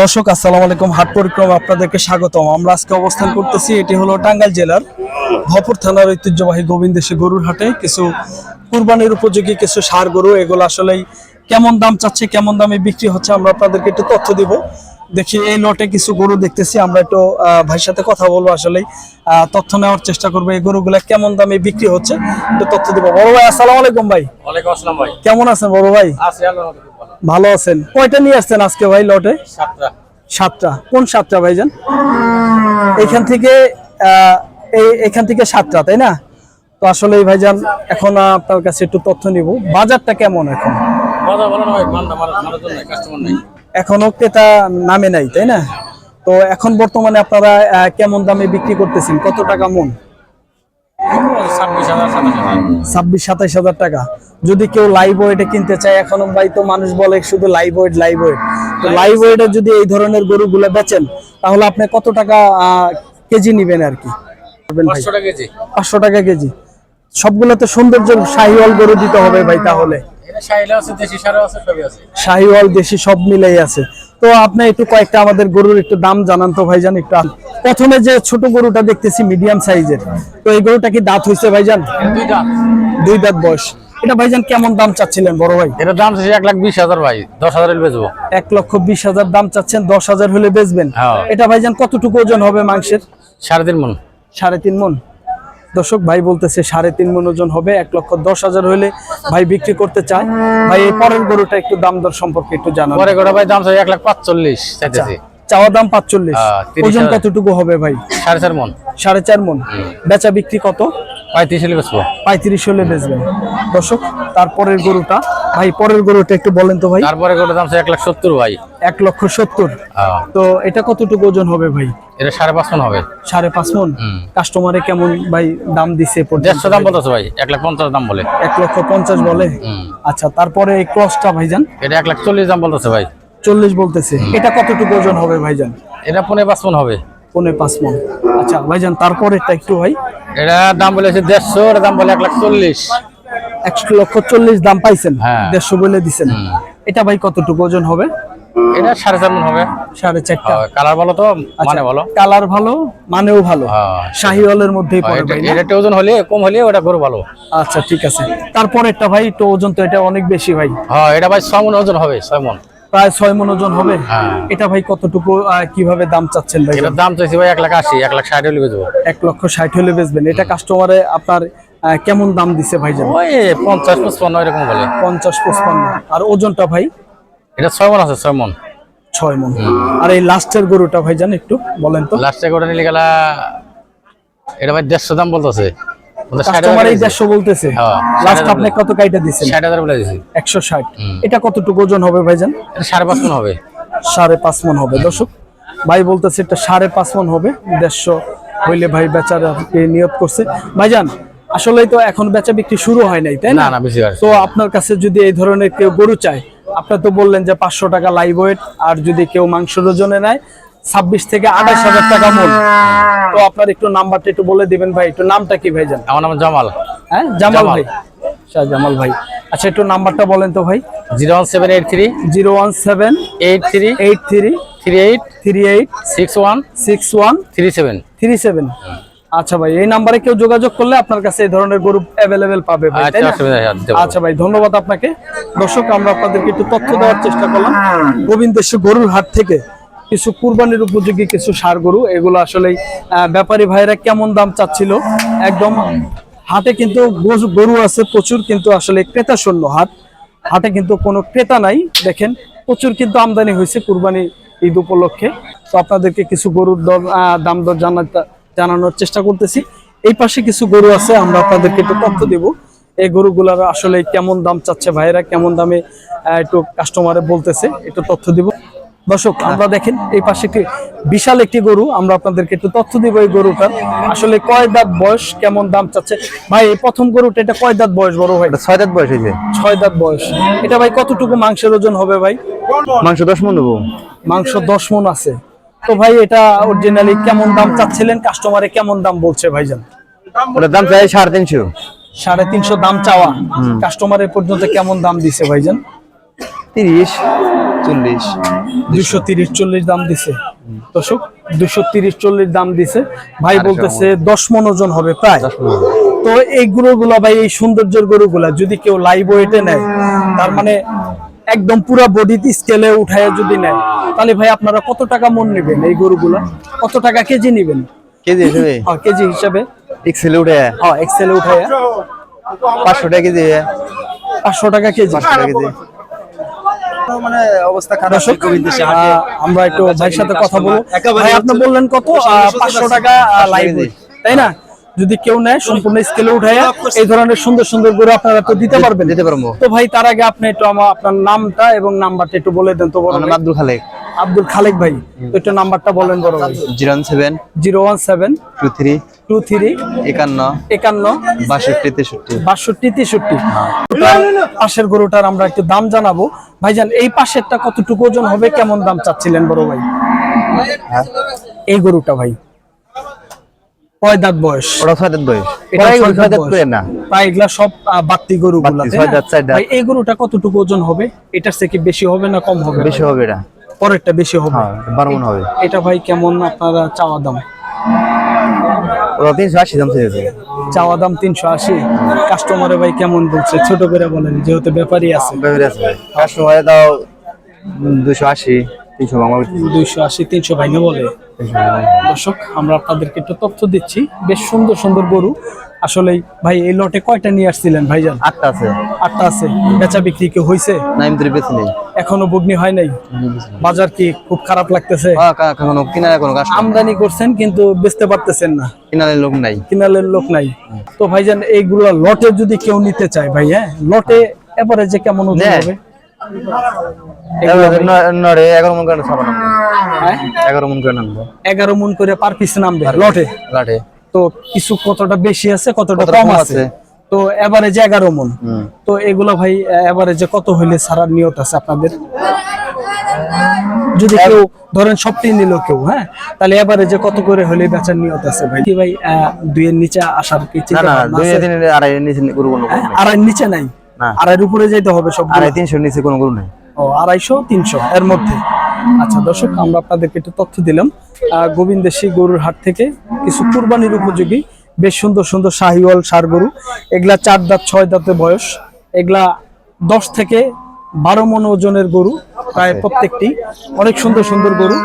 দর্শক আসসালামু আলাইকুম। হাট পরিক্রমা আপনাদেরকে স্বাগতম। আমরা আজকে অবস্থান করতেছি এটি হলো টাঙ্গাইল জেলার ভপুর থানার ঐতিহ্যবাহী গোবিন্দেশে গরুর হাটে। কিছু কুরবানির উপযোগী কিছু সার গরু এগুলো আসলেই কেমন দাম চাচ্ছে কেমন দামে বিক্রি হচ্ছে আমরা আপনাদেরকে একটু তথ্য দিব। দেখি এই লটে কিছু গরু দেখতেছি আমরা একটু ভাইয়ের সাথে কথা বলব আসলেই। আহ, তথ্য নেওয়ার চেষ্টা করব এই গরুগুলা কেমন দামে বিক্রি হচ্ছে একটু তথ্য দিব। বড় ভাই আসসালামু আলাইকুম ভাই। ওয়ালাইকুম আসসালাম ভাই। কেমন আছেন বড় ভাই? আছি আল্লাহ খুব ভালো আছেন? কয়টা নিয়ে আসছেন আজকে ভাই লটে? সাতটা। সাতটা। কোন সাতটা ভাইজান? এখান থেকে এখান থেকে সাতটা তাই না? তো আসলে ভাইজান এখন আপনার কাছে একটু তথ্য নিব। বাজারটা কেমন এখন? ভাই এখনও ক্রেতা নামে নাই তাই না? তো এখন বর্তমানে আপনারা কেমন দামে বিক্রি করতেছেন? কত টাকা মন? ছাব্বিশ সাতাইশ হাজার টাকা। যদি কেউ লাইভ ওয়েটে কিনতে চায় এখন ভাই তো মানুষ বলে শুধু লাইভ ওয়েট লাইভ ওয়েট তো লাইভ ওয়েটে যদি এই ধরনের গরুগুলো বেচেন তাহলে আপনি কত টাকা কেজি নিবেন আর কি? পাঁচশো টাকা কেজি। সবগুলোতে সৌন্দর্য শাহিওয়াল গরু দিতে হবে ভাই তাহলে। শাহিওয়াল দেশি সব মিলেই আছে। তো আপনি একটু কয়েকটা আমাদের গরুর একটু দাম জানান তো ভাইজান একটু প্রথমে যে ছোট গরুটা দেখতেছি মিডিয়াম সাইজের তো এই গরুটা কি দাঁত হয়েছে ভাইজান? দুই দাঁত বয়স। এটা ভাইজান কেমন দাম চাচ্ছিলেন বড় ভাই? এটার দাম আছে এক লাখ বিশ হাজার ভাই দশ হাজার বেচবো। এক লক্ষ বিশ হাজার দাম চাচ্ছেন দশ হাজার হলে বেচবেন? হ্যাঁ। এটা ভাইজান কতটুকু ওজন হবে মাংসের? সাড়ে তিন মন। সাড়ে তিন মন। দর্শক ভাই বলতেছে সাড়ে তিন মন ওজন হবে এক লক্ষ দশ হাজার হলে ভাই বিক্রি করতে চায়। ভাই এই পরের গরুটা একটু দাম দর সম্পর্কে একটু জানান। পরে গোটা ভাই দাম এক লাখ পাঁচচল্লিশ চাইতেছি। চাওয়া দাম পাঁচচল্লিশ। হ্যাঁ, ওজন কতটুকু হবে ভাই? সাড়ে চার মন। সাড়ে চার মন। বেচা বিক্রি কত? পঁয়ত্রিশ হলে বেচবো। পঁয়ত্রিশ হলে বেচবেন দর্শক তারপরের গরুটা ভাই পরের গরুটা একটু বলেন তো ভাই। তারপরে গোটা দাম এক লাখ সত্তর ভাই। এক লক্ষ সত্তর। হ্যাঁ। তো এটা কতটুকু ওজন হবে ভাই? এটা সাড়ে পাঁচ মন হবে। সাড়ে পাঁচ মন। কাস্টমারে কেমন ভাই দাম দিছে দেড়শো দাম বলতেছে ভাই এক লাখ পঞ্চাশ দাম বলে। এক লক্ষ পঞ্চাশ বলে? আচ্ছা তারপরে এই ক্রসটা ভাইজান? এটা এক লাখ চল্লিশ দাম বলতেছে ভাই। চল্লিশ বলতেছে। এটা কতটুকু ওজন হবে ভাইজান? এটা পনেরো পাঁচ মন হবে। পনে পাঁচ মন। আচ্ছা ভাইজান তারপরেরটা একটু ভাই। এটা দাম বলেছে দেড়শো এটা দাম বলে এক লাখ চল্লিশ। এক লক্ষ চল্লিশ দাম পাইছেন? হ্যাঁ। দেড়শো বলে দিছেন। এটা ভাই কতটুকু ওজন হবে? এটা সাড়ে চার মন হবে। সাড়ে চারটা। কালার বলো তো? মানে বলো কালার ভালো মানেও ভালো। হ্যাঁ। শাহিওয়ালের মধ্যেই পড়ে এটা ভাই এটা একটু ওজন হলে কম হলে ওটা গরু ভালো। আচ্ছা ঠিক আছে। তারপরেরটা ভাই একটু ওজন তো এটা অনেক বেশি ভাই। হ্যাঁ এটা ভাই ছয় মন ওজন হবে ছয় মন। প্রায় ছয় মন ওজন হবে? হ্যাঁ। এটা ভাই কতটুকু কীভাবে দাম চাচ্ছেন ভাই? এটার দাম চাইছি ভাই এক লাখ আশি এক লাখ ষাট হলে বেচবো। এক লক্ষ ষাট হলে বেচবেন। এটা কাস্টমারে আপনার কেমন দাম দিছে ভাইজান ওই পঞ্চাশ পঁচপান্ন এরকম বলে। পঞ্চাশ পঁচপান্ন। আর ওজনটা ভাই? এটা ছয় মন আছে ছয় মন ছয় মন আর এই লাস্টের গরুটা ভাইজান একটু বলেন তো। লাস্টে গোটা নিলে গেলা এটা ভাই দেড়শো দাম বলতেছে। বলতেছে। হ্যাঁ, লাস্ট আপনি কত কাইটা দিচ্ছেন ষাট বলে দিছি। একশো ষাট। এটা কতটুকু ওজন হবে ভাইজান? এটা সাড়ে পাঁচ হবে। সাড়ে পাঁচ হবে। দর্শক ভাই বলতেছে এটা সাড়ে পাঁচ হবে। দেড়শো হইলে ভাই বেচার নিয়োগ করছে। ভাইজান আসলেই তো এখন বেচা বিক্রি শুরু হয় নাই তাই না? না না বেশি তো আপনার কাছে যদি এই ধরনের কেউ গরু চায় আপনার তো বললেন যে পাঁচশো টাকা লাইভ ওয়েট আর যদি কেউ মাংসের ওজনে নেয় ছাব্বিশ থেকে আঠাশ হাজার টাকা মন তো আপনার একটু নাম্বারটা একটু বলে দিবেন ভাই একটু নামটা কি ভাইজান আমার নাম জামাল। হ্যাঁ জামাল। ভাই। শাহ জামাল ভাই। আচ্ছা একটু নাম্বারটা বলেন তো ভাই। Zero one seven eight three zero one seven eight three eight three three eight three eight six one six one three seven. Three seven. আচ্ছা ভাই এই নাম্বারে কেউ যোগাযোগ করলে আপনার কাছে এই ধরনের গরু অ্যাভেলেবেল পাবে ভাই আচ্ছা। আচ্ছা ভাই ধন্যবাদ আপনাকে। দর্শক আমরা আপনাদেরকে একটু তথ্য দেওয়ার চেষ্টা করলাম। গোবিন্দেশ্বর গরুর হাট থেকে কিছু কুরবানির উপযোগী কিছু সার গরু, এগুলো আসলে ব্যাপারী ভাইরা কেমন দাম চাচ্ছিল? একদম হাটে কিন্তু গরু- আছে প্রচুর, কিন্তু আসলে ক্রেতা শূন্য হাট। হাটে কিন্তু কোনো ক্রেতা নাই, দেখেন, প্রচুর কিন্তু আমদানি হয়েছে কুরবানি ঈদ উপলক্ষে। তো আপনাদেরকে কিছু গরুর দর দাম দর জানানোর চেষ্টা করতেছি। এই পাশে কিছু গরু আছে, আমরা আপনাদেরকে একটু তথ্য দেব। এই গরুগুলার আসলে কেমন দাম চাচ্ছে ভাইরা কেমন দামে একটু কাস্টমারে বলতেছে, একটু তথ্য দিব। দর্শক আমরা দেখেন এই পাশে একটি বিশাল একটি গরু আমরা আপনাদেরকে একটু তথ্য দিব এই গরুটার আসলে কয় দাঁত বয়স কেমন দাম চাচ্ছে? ভাই এই প্রথম গরুটা এটা কয় দাঁত বয়স বড় ভাই? ছয় দাঁত বয়স হয়েছে ছয় দাঁত বয়স। এটা ভাই কতটুকু মাংসের ওজন হবে ভাই? মাংস দশ মন দেবো। মাংস দশ মন আছে। তো ভাই এটা অরিজিনালি কেমন দাম চাচ্ছিলেন? কাস্টমারে কেমন দাম বলছে ভাইজান? ওটার দাম চাই সাড়ে তিনশো। সাড়ে তিনশো দাম চাওয়া। কাস্টমারের পর্যন্ত কেমন দাম দিছে ভাইজান? তিরিশ চল্লিশ। দুশো তিরিশ চল্লিশ দাম দিছে। দর্শক দুশো তিরিশ চল্লিশ দাম দিছে। ভাই বলতেছে দশ মন ওজন হবে প্রায়। তো এই গরুগুলা ভাই এই সৌন্দর্যের গরুগুলা যদি কেউ লাইভ ওয়েটে নেয় তার মানে একদম পুরো বডিতে স্কেলে উঠায় যদি নেয় তাহলে ভাই আপনারা কত টাকা মন নেবেন এই গরুগুলা? কত টাকা কেজি নেবেন? কেজি হিসেবে? হ্যাঁ কেজি হিসাবে। এক্সেলে উঠে হ্যাঁ এক্সেলে উঠায়। পাঁচশো টাকা কেজি পাঁচশো টাকা কেজি। পাঁচশো টাকা কেজি। মানে অবস্থা খারাপ আমরা একটু ভাইয়ের সাথে কথা বলব। ভাই আপনি বললেন কত? পাঁচশো টাকা লাইভ তাই না? যদি কেউ নেয় সম্পূর্ণ স্কেলে উঠায় এই ধরনের সুন্দর সুন্দর গরু আপনারা তো দিতে পারবেন। দিতে পারব। তো ভাই তার আগে আপনি একটু আমার আপনার নামটা এবং নাম্বারটা একটু বলে দেন তো আব্দুল খালেক। আব্দুল খালেক ভাই একটু নাম্বারটা বলেন বড় ভাই। Zero seven zero one seven two three two three একান্ন একান্ন বাষট্টি তেষট্টি। বাষট্টি তেষট্টি। পাশের গরুটার আমরা একটু দাম জানাব। ভাইজান এই পাশেরটা কতটুকু ওজন হবে? কেমন দাম চাচ্ছিলেন বড় ভাই? এই গরুটা ভাই। বয়স? ওটা ছয় দাঁত বয়স। ওরা ছয় ছয় দাঁত দাঁত বয়স। না। প্রায় এগুলা সব বাত্তি গরু। ভাই এই গরুটা কতটুকু ওজন হবে? এটার থেকে বেশি হবে না কম হবে? বেশি হবে এটা পরেরটা বেশি হবে। হ্যাঁ বারো মন হবে। এটা ভাই কেমন আপনারা চাওয়া দাম? ওরা তিনশো আশি দাম চেয়েছে চাওয়া দাম তিনশো আশি। কাস্টমারে ভাই কেমন বলছে? ছোট করে বলেন যেহেতু ব্যাপারই আছে। ব্যাপারে আছে ভাই। কাস্টমারে দাও দুশো আশি তিনশো দুইশো আশি তিনশো ভাইনে বলে। দর্শক আমরা আপনাদেরকে একটু তথ্য দিচ্ছি। বেশ সুন্দর সুন্দর গরু। আসলে ভাই এই লটে কয়টা নিয়ে আসছিলেন ভাইজান? আটটা আছে। আটটা আছে। বেচা বিক্রি কি হয়েছে না তোর বেশি নেই। এখনও বুগনি হয় নাই? বাজার কি খুব খারাপ লাগতেছে? হ্যাঁ, কোনো কিনারে কোনো আমদানি করছেন কিন্তু বেচতে পারতেছেন না। কিনারে লোক নাই। কিনালের লোক নাই। তো ভাইজান এইগুলা লটে যদি কেউ নিতে চায় ভাই হ্যাঁ? লটে এবারে যে কেমন হবে? এগারো- মন করে হ্যাঁ? এগারো মন করে নামবো। এগারো মন করে পার পিস নামবে লটে? লাটে। তো কিছু কতটা বেশি আছে কতটা কম আছে। তো এভারেজে এগারো মন। তো এগুলো ভাই এভারেজে কত হইলে ছাড়ার নিয়ত আছে আপনাদের? যদি কেউ ধরেন সবটি নিল কেউ হ্যাঁ? তাহলে এবারে যে কত করে হলে বেচার নিয়ত আছে ভাই? কি ভাই দুইয়ের নিচে আসার কি চিন্তা না নিচে গরু কোনো গরু নিচে নাই। আড়াইয়ের উপরে যাইতে হবে সব আড়াই তিনশো নিচে কোনো গরু নেই। ও আড়াইশো তিনশো এর মধ্যে? আচ্ছা দর্শক আমরা আপনাদেরকে একটু তথ্য দিলাম। গোবিন্দেশী গরুর হাট থেকে কিছু কুরবানির উপযোগী বেশ সুন্দর সুন্দর শাহিওয়াল সার গরু। এগুলা চার দাঁত ছয় দাঁতে বয়স। এগুলা দশ থেকে বারো মন ওজনের গরু প্রায় প্রত্যেকটি। অনেক সুন্দর সুন্দর গরু।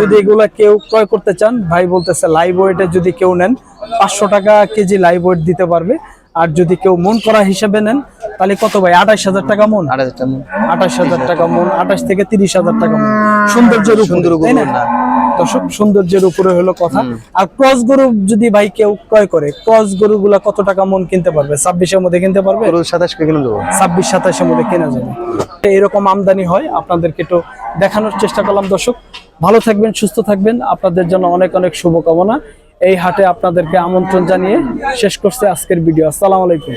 যদি এগুলা কেউ ক্রয় করতে চান ভাই বলতেছে লাইভ ওয়েটে যদি কেউ নেন পাঁচশো টাকা কেজি লাইভ ওয়েট দিতে পারবে। আর যদি কেউ মন করা হিসেবে নেন তাহলে কত ভাই? আঠাশ হাজার টাকা মন? আঠাশ হাজার টাকা মন। আঠাশ থেকে তিরিশ হাজার টাকা মন। সৌন্দর্যের উপরে সুন্দর তাই না? দর্শক সৌন্দর্যের উপরে হলো কথা। আর ক্রস গরু যদি ভাই কেউ ক্রয় করে ক্রস গরু গুলা কত টাকা মন কিনতে পারবে? ছাব্বিশের মধ্যে কিনতে পারবে? সাতাশ কিনে দেবো। ছাব্বিশ সাতাশের মধ্যে কেনা যাবে এরকম আমদানি হয় আপনাদেরকে একটু দেখানোর চেষ্টা করলাম দর্শক। ভালো থাকবেন সুস্থ থাকবেন। আপনাদের জন্য অনেক অনেক শুভকামনা। এই হাটে আপনাদেরকে আমন্ত্রণ জানিয়ে শেষ করছে আজকের ভিডিও। আসসালামু আলাইকুম।